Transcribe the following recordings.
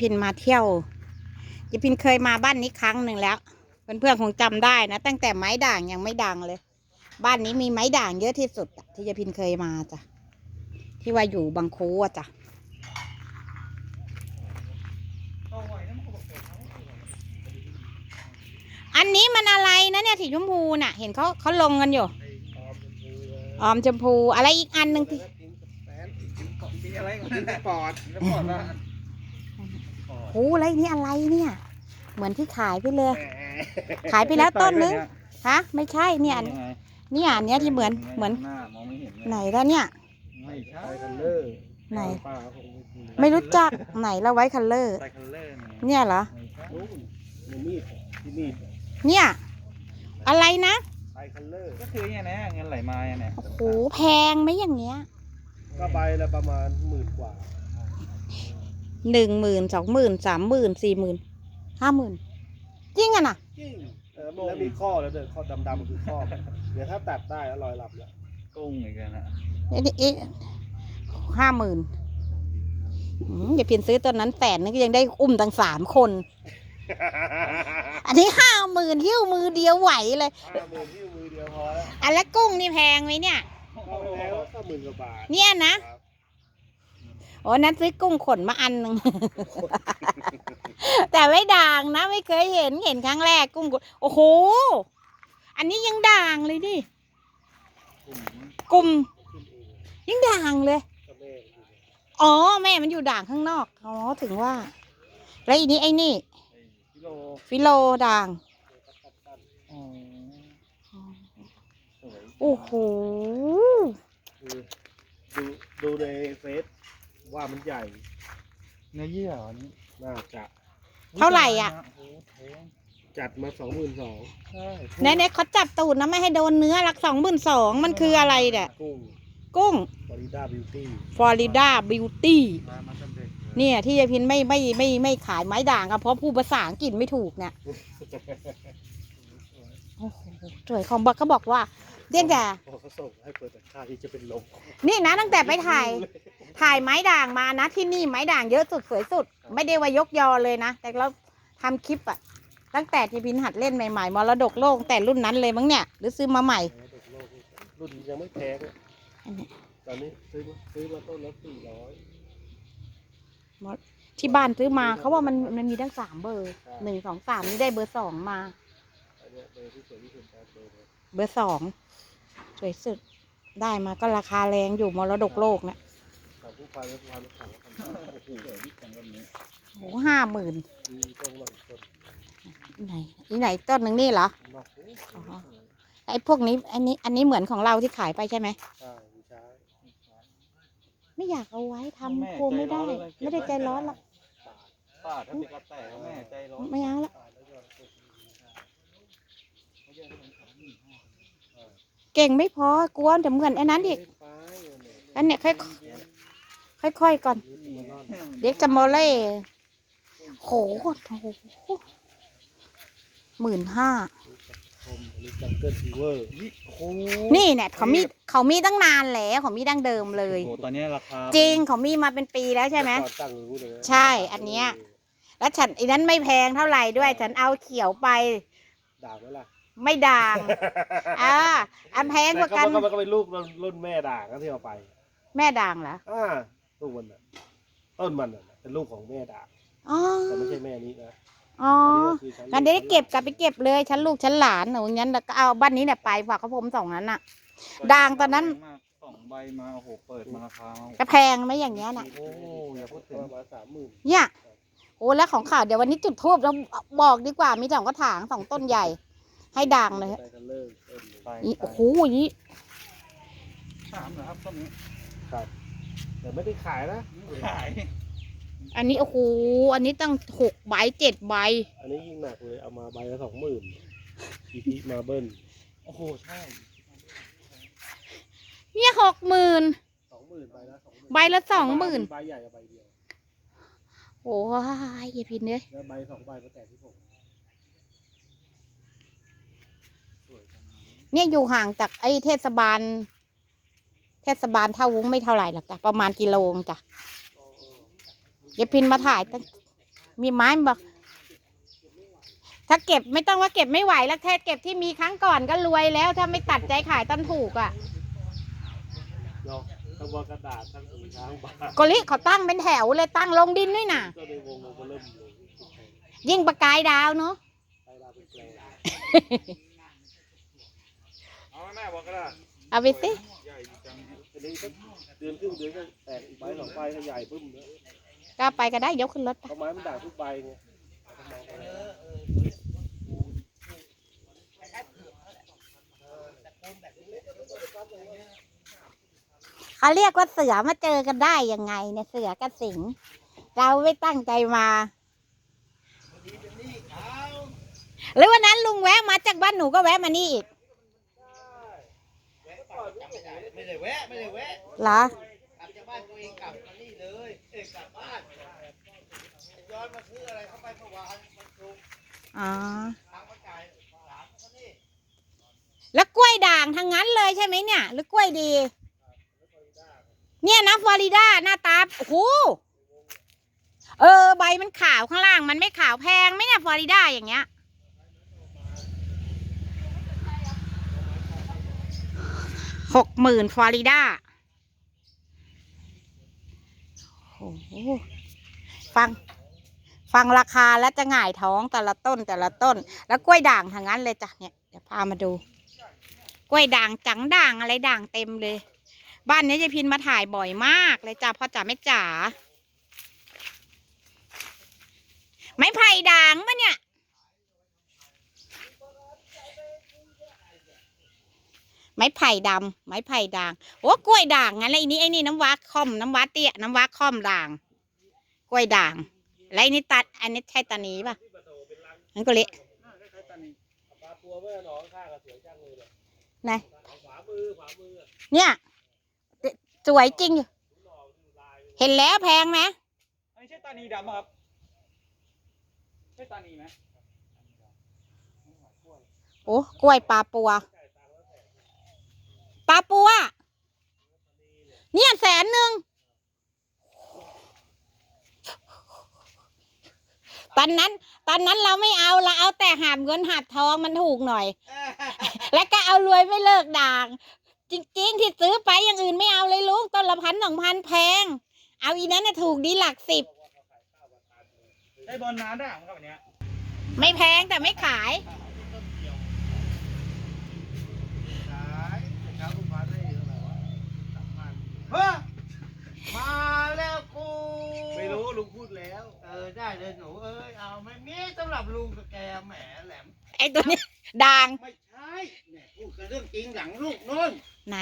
พินมาเที่ยวยิพินเคยมาบ้านนี้ครั้งหนึ่งแล้วเพื่อนๆคงจำได้นะ ตั้งแต่ไม้ด่างยังไม่ดังเลย บ้านนี้มีไม้ด่างเยอะที่สุดที่ยายพินเคยมาจ้ะที่ว่าอยู่บางคูอะจ้ะอันนี้มันอะไรนะเนี่ยสีชมพูน่ะ เห็นเขาเขาลงกันอยู่ออมชมพูอะไรอีกอันหนึ่งที่อะไรปอดปอด ว่าโอ้อะไรนี่อะไรเนี่ย เหมือนที่ขายไปเลย ขายไปแล้วต้นนึงฮะ ไม่ใช่เนี่ยอันเนี่ยอันเนี้ยที่เหมือนเหมือนหน้ามองไม่เห็นไหนแล้วเนี่ย ไม่ใช่ไทยคันเลอร์ไหนป้าคงไม่กินไม่รู้จักไหนแล้วไว้คัลเลอร์ไซคัลเลอร์ เนี่ยเหรอนู่นในมีดที่มีดเนี่ย อะไรนะไทยคันเลอร์ก็คือเนี่ยนะเงินไหลมาเนี่ยโอ้โหแพงไหมอย่างเงี้ยก็ใบละประมาณหมื่นกว่า หนึ่งหมื่นสองหมื่นสามหมื่นสี่หมื่นห้าหมื่นจริงอะนะจริงเออแล้วมีข้อแล้วเด้อข้อดำๆคือข้อ เดี๋ยวถ้าตัดได้แล้วรอยหลับแล้วกุ้งอีกแล้วนะเอ๊ะเอ๊ะห้าหมื่นอย่าเพียนซื้อตัวนั้นแสนนึงก็ยังได้อุ้มตั้งสามคน อันนี้ห้าหมื่นหิ้วมือเดียวไหวเลยห้าหมื่นที่มือเดียวพอแล้วอันแล้วกุ้งนี่แพงไหมเนี่ยก็แล้วก็หมื่นกว่าบาทเนี่ยนะครับ โอ้นั้นซื้อกุ้งขนมาอันหนึ่ง แต่ไม่ด่างนะ ไม่เคยเห็นเห็นครั้งแรกกุ้งขนโอ้โห อันนี้ยังด่างเลยดิกลุ่มขึ้นเองยังด่างเลยก็แม่อยู่เนี่ยอ๋อ แม่มันอยู่ด่างข้างนอก อ๋อ ถึงว่า แล้วอีนี้ไอ้นี่กิโลฟิโลด่างตัดตัดอ๋อสวยโอ้โหคือดูดูในเฟซ ว่ามันใหญ่เนื้อเยื่ออันนี้น่าจะเท่าไหร่อะโอ้โหจัดมาสองหมื่นสองใช่ไหนๆเขาจับตูดนะไม่ให้โดนเนื้อหลักสองหมื่นสองมันคืออะไรเนี่ยกุ้งกุ้งฟลอริดาบิวตี้ฟลอริดาบิวตี้มามาตั้งเด็กเลยเนี่ยที่ยายพินไม่ไม่ไม่ไม่ขายไม้ด่างก็เพราะผู้ภาษาอังกฤษไม่ถูกเนี่ย โอ้โหสวยของบอกก็บอกว่า เดี่ยแต่พอเขาส่งให้เปิดแต่ค่าที่จะเป็นลมนี่นะตั้งแต่ไปถ่าย ถ่ายไม้ด่างมานะที่นี่ไม้ด่างเยอะสุดสวยสุด ไม่ได้ว่ายกยอเลยนะ แต่เราทำคลิปอะตั้งแต่ที่พินหัดเล่นใหม่ๆมรดกโลกแต่รุ่นนั้นเลยมั้งเนี่ย หรือซื้อมาใหม่ รุ่นยังไม่แพงอะอันนี้ตอนนี้ซื้อมาซื้อมาต้นละสี่ร้อยที่บ้านซื้อมาเขาว่ามันมันมีทั้งสามเบอร์หนึ่งสองสามนี่ได้เบอร์สองมาอัน เนี้ยเบอร์ที่สวยที่สุดครับเบอร์เนี่ยเบอร์สองสวยสุดได้มาก็ราคาแรงอยู่มรดกโลกเนะสามผู้พันแล้วพันแล้วขังแล้วพันโอ้โหสวยที่กันแบบนี้โอ้ห้าหมื่นมีต้นหลังต้นไหนอีไหนต้นหนึ่งนี่เหรอนอกอ๋อไอ้พวกนี้อันนี้อันนี้เหมือนของเราที่ขายไปใช่ไหมใช่มีช้าไม่อยากเอาไว้ทำโคมไม่ได้ ไม่ได้ใจร้อนหรอกป่าป้าถ้าเป็นกระแตกแม่ใจร้อนไม่เอาละ ป่าแล้วยอดต้น เก่งไม่พอกลัวจะเหมือนไอ้นั้นอีกไปเนี่ยอันเนี้ยค่อยค่อยก่อนนี่มันนอน เด็กจะโมเล่โหโหหมื่นห้านี่เนี่ยเขามีเขามีตั้งนานแล้วเขามีดั้งเดิมเลยโอ้ตอนนี้ราคาจริงเขามีมาเป็นปีแล้วใช่ไหมใช่ อันเนี้ยแล้วฉันอันนั้นไม่แพงเท่าไหร่ด้วย ฉันเอาเขียวไปด่าไหมล่ะ ไม่ด่างอ่าอันแพงกว่ากัน แต่ก็มันก็เป็นลูกรุ่นแม่ด่างก็ที่เอาไป แม่ด่างเหรออ่าลูกมันน่ะต้นมันน่ะเป็นลูกของแม่ด่างอ๋อแต่ไม่ใช่แม่นี้นะอ๋ออันนี้ก็คือฉักันได้เก็บกลับไปเก็บเลยฉันลูกฉันหลานหนูงั้นแล้วก็เอาบ้านนี้เนี่ยไปฝากเขาผมสองนั้นน่ะ ด่างตอนนั้นมากสองใบมาโอ้โหเปิดมาราคามาจะแพงไหมอย่างเงี้ยน่ะโอ้อย่าพูดถึงประมาณสามหมื่นเนี่ยโอ้แล้วของข่าวเดี๋ยววันนี้จุดทูบแล้วบอกดีกว่ามีสองกระถางสองต้นใหญ่ ให้ด่างเลยได้กันเลิกต้นหนึ่งไปอีโอ้โหนี่สามเหรอครับต้นนี้ครับแต่ไม่ได้ขายนะขาย อันนี้โอ้โหอันนี้ตั้งหกใบเจ็ดใบ อันนี้ยิ่งหนักเลยเอามาใบละสองหมื่นอีพีมาเบิ้ลโอ้โหใช่เนี่ยหกหมื่นสองหมื่นใบละสองหมื่นใบละสองหมื่นใบใหญ่กับใบเดียวโอ้ยอย่าพินเลยแล้วใบสองใบก็แตกที่ผม สวยจัง เนี่ยอยู่ห่างจากไอ้เทศบาล เทศบาลท่าวุ้งไม่เท่าไหร่หรอกจ้ะประมาณกิโลงจ้ะอย่าพินมาถ่ายตั้งมีไม้บอกถ้าเก็บไม่ต้องว่าเก็บไม่ไหวแล้วแค่เก็บที่มีครั้งก่อนก็รวยแล้ว ถ้าไม่ตัดใจขายต้นถูกอะเนาะทั้งว่ากระดาษทั้งสีทั้งบาทกลิเขาตั้งเป็นแถวเลยตั้งลงดินด้วยน่ะ ก็ในวงเราก็เริ่มเลยยิ่งประกายดาวเนาะ ไปลาเป็นแปลง เอาหน้าบอกก็ได้ เอาไปสิใหญ่จังทีนี้ก็เดือนครึ่งเดือนก็แตกอีกใบสองใบก็ใหญ่พึ่มเลยก็เอาไปก็ได้ยกขึ้นรถไป เพราะไม้มันด่างทุกใบไงเขาเรียกว่าเสือมาเจอกันได้ยังไงเนี่ยเสือกับสิงห์เราไม่ตั้งใจมา หรือวันนั้นลุงแวะมาจากบ้านหนูก็แวะมานี่อีก ไม่ได้แวะไม่ได้แวะเหรอกลับจากบ้านตัวเองกลับมานี่เลยเอ้ยกลับบ้านย้อนมาซื้ออะไรเข้าไปเมื่อวานมันถูกอ๋อ ทางมาจ่ายหลานเขานี่แล้วกล้วยด่างทางนั้นเลยใช่ไหมเนี่ย หรือกล้วยดี เนี่ยนะฟลอริดาหน้าตาโอ้โหเออ ใบมันขาวข้างล่าง มันไม่ขาวแพงไหมเนี่ยฟลอริดาอย่างเงี้ย หกหมื่นฟลอริดาโอ้โหฟัง ฟังราคาแล้วจะหง่ายท้องแต่ละต้นแต่ละต้น แล้วกล้วยด่างทางนั้นเลยจ้ะเนี่ยเดี๋ยวพามาดู กล้วยด่างจังด่างอะไรด่างเต็มเลย บ้านนี้ยายพินมาถ่ายบ่อยมากเลยจ้ะพ่อจ๋าแม่จ๋าไม้ไผ่ด่างปะเนี่ย ไม้ไผ่ดำไม้ไผ่ด่าง โอ้กล้วยด่างงั้นแล้วอันนี้ไอ้นี่น้ำว้าค่อมน้ำว้าเตี้ยน้ำว้าค่อมด่าง กล้วยด่างแล้วอันนี้ตัด อันนี้ใช่ตานีป่ะนั่นก็เละปลาตัวเมื่อหนองข้างกับเสียงจ้างมือเลยไหนขวามือขวามือเนี่ยสวยจริงอยู่เห็นแล้วแพงไหมอันนี้ใช่ตานีดำป่ะครับใช่ตานีไหมโอ้กล้วยปลาปัว ปลาปัวเนี่ยแสนหนึ่งตอนนั้นตอนนั้นเราไม่เอาเราเอาแต่หาบเงินหาบทองมันถูกหน่อย แล้วก็เอารวยไม่เลิกด่าง จริง ๆ ที่ซื้อไปอย่างอื่นไม่เอาเลยลุงต้นละพันสองพันแพง เอาอีนั้นน่ะถูกดีหลักสิบได้บอลน้ำด่างครับวันเนี้ยไม่แพงแต่ไม่ขาย ขายเช้าลูกค้าได้เท่าไหร่วะสามพัน เฮ้ยมาแล้วกูไม่รู้ลุงพูดแล้ว เออได้เลยหนูเอ้ยเอาไม่มีสำหรับลุงกับแกแหมแหลม ไอ้ตัวเนี้ยด่างไม่ใช่เนี่ยพูดกันเรื่องจริงหลังลูกนู่นไหน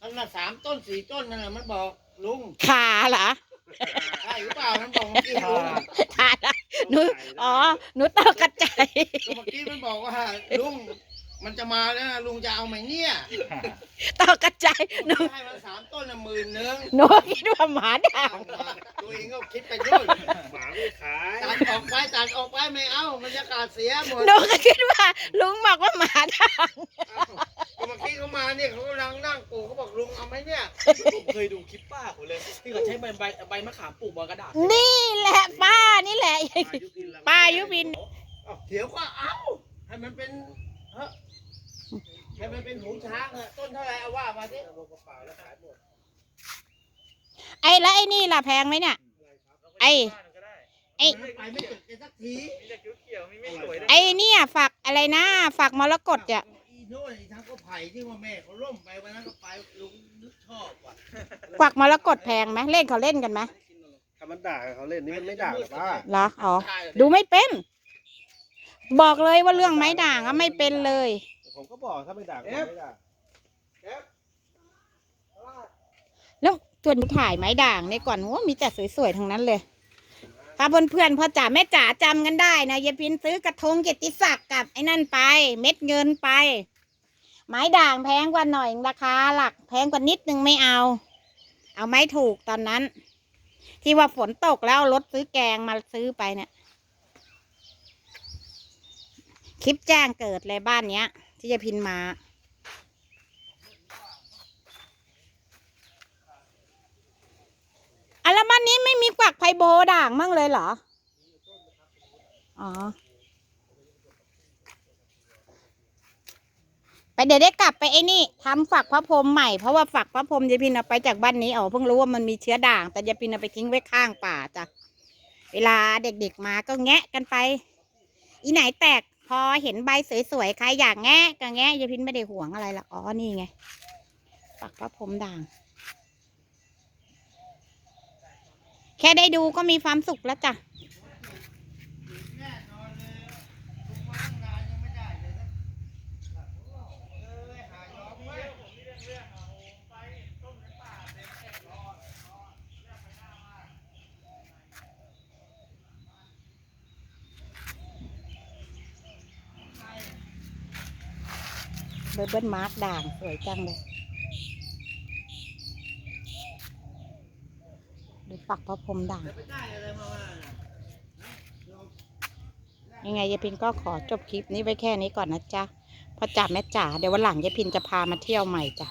นั่นน่ะสามต้นสี่ต้นนั่นแหละมันบอกลุงขาเหรอใช่หรือเปล่ามันบอกเมื่อกี้ลุงขาเหรอหนูอ๋อหนูตอกกระจายก็เมื่อกี้มันบอกว่าลุง มันจะมาแล้วนะลุงจะเอาไหมเนี่ยตอกกระจายหนูให้มันสามต้นละหมื่นหนึงหนูคิดว่าหมาด่างตัวเองก็คิดไปด้วยหมาไม่ขายตัดออกไปตัดออกไปไม่เอาบรรยากาศเสียหมดหนูก็คิดว่า ลุงบอกว่าหมาด่างเอ้าก็เมื่อกี้เขามาเนี่ยเขากำลังนั่งปลูกเขาบอกลุงเอาไหมเนี่ยผมเคยดูคลิปป้าผมเลยที่เขาใช้ใบใบใบมะขามปลูกบนกระดาษนี่แหละป้านี่แหละป้ายุพินเอ้าเดี๋ยวก็เอาให้มันเป็น เฮ้ยให้มันเป็นหูช้างเถอะต้นเท่าไหรเอาว่ามาสิไอ้แล้วไอ้นี่ล่ะแพงไหมเนี่ย ไอ้ ไอ้ ไม่ไปไม่ถึงกันสักทีไอ้เนี่ยฝักอะไรนะฝักมรกตอะอีโน่นอีทางก็ไผ่ที่ว่าแม่เขาล่มไปวันนั้นก็ไปลุงนึกชอบว่ะฝักมรกตแพงไหมเล่นเขาเล่นกันไหมถ้ามันด่าเขาเล่นนี่มันไม่ด่าหรอกป้าเหรออ๋อ ดูไม่เป็น บอกเลยว่าเรื่องไม้ด่างอะไม่เป็นเลย ผมก็บอกถ้าไม่ด่าก็ไม่ด่าแล้วตัวนถ่ายไม้ด่างเนี่ยก่อนว่ามีแต่สวยๆทั้งนั้นเลยถ้าเพื่อนๆพ่อจ๋าแม่จ๋าจำกันได้นะยายพินซื้อกระทงเกียรติศักดิ์กับไอ้นั่นไป เม็ดเงินไป ไม้ด่างแพงกว่าหน่อยราคาหลัก แพงกว่านิดนึงไม่เอา เอาไม้ถูกตอนนั้น ที่ว่าฝนตกแล้วเอารถซื้อแกงมาซื้อไปเนี่ยคลิปแจ้งเกิดเลยบ้านเนี้ย ที่ยายพินมาอะแล้วบ้านนี้ไม่มีกวักไพโบด่างมั่งเลยเหรอ อ๋อ ไปเดี๋ยวได้กลับไปไอ้นี่ทำฝักพระพรหมใหม่ เพราะว่าฝักพระพรหมยายพินเอาไปจากบ้านนี้เอาเพิ่งรู้ว่ามันมีเชื้อด่าง แต่ยายพินเอาไปทิ้งไว้ข้างป่าจ้ะ เวลาเด็กๆมาก็แงะกันไป อีไหนแตก อเห็นใบสวยๆใครอยากแงะก็แงะยายพินไม่ได้ห่วงอะไรหรอกอ๋อนี่ไง ปักพระพรมด่าง แค่ได้ดูก็มีความสุขแล้วจ้ะ แน่นอนเลยลุงมาตั้งนานยังไม่ได้เลยนะเอ้ยหายอมไว้ เบเบิลมาร์กด่างสวยจังเลยดูปักพระพรมด่างยังไงยายพินก็ขอจบคลิปนี้ไว้แค่นี้ก่อนนะจ๊ะพอจ๋าแม่จ๋าเดี๋ยววันหลังยายพินจะพามาเที่ยวใหม่จ้ะ